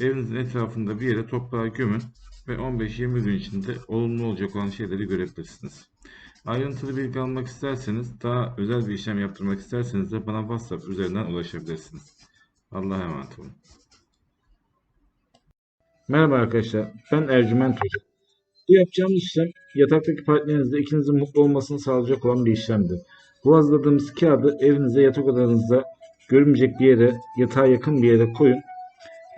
Evinizin etrafında bir yere toprağa gömün ve 15-20 gün içinde olumlu olacak olan şeyleri görebilirsiniz. Ayrıntılı bilgi almak isterseniz, daha özel bir işlem yaptırmak isterseniz de bana WhatsApp üzerinden ulaşabilirsiniz. Allah'a emanet olun. Merhaba arkadaşlar, ben Ercüment Hoca. Bu yapacağımız işlem yataktaki partnerinizle ikinizin mutlu olmasını sağlayacak olan bir işlemdir. Bu hazırladığımız kağıdı evinize yatak odanızda görünmeyecek bir yere, yatağa yakın bir yere koyun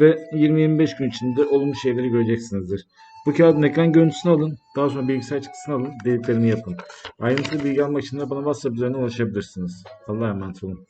ve 20-25 gün içinde olumlu şeyleri göreceksinizdir. Bu kağıdın ekran görüntüsünü alın, daha sonra bilgisayar çıktısını alın, dediklerimi yapın. Ayrıntılı bilgi almak için de bana WhatsApp üzerinden ulaşabilirsiniz. Allah'a emanet olun.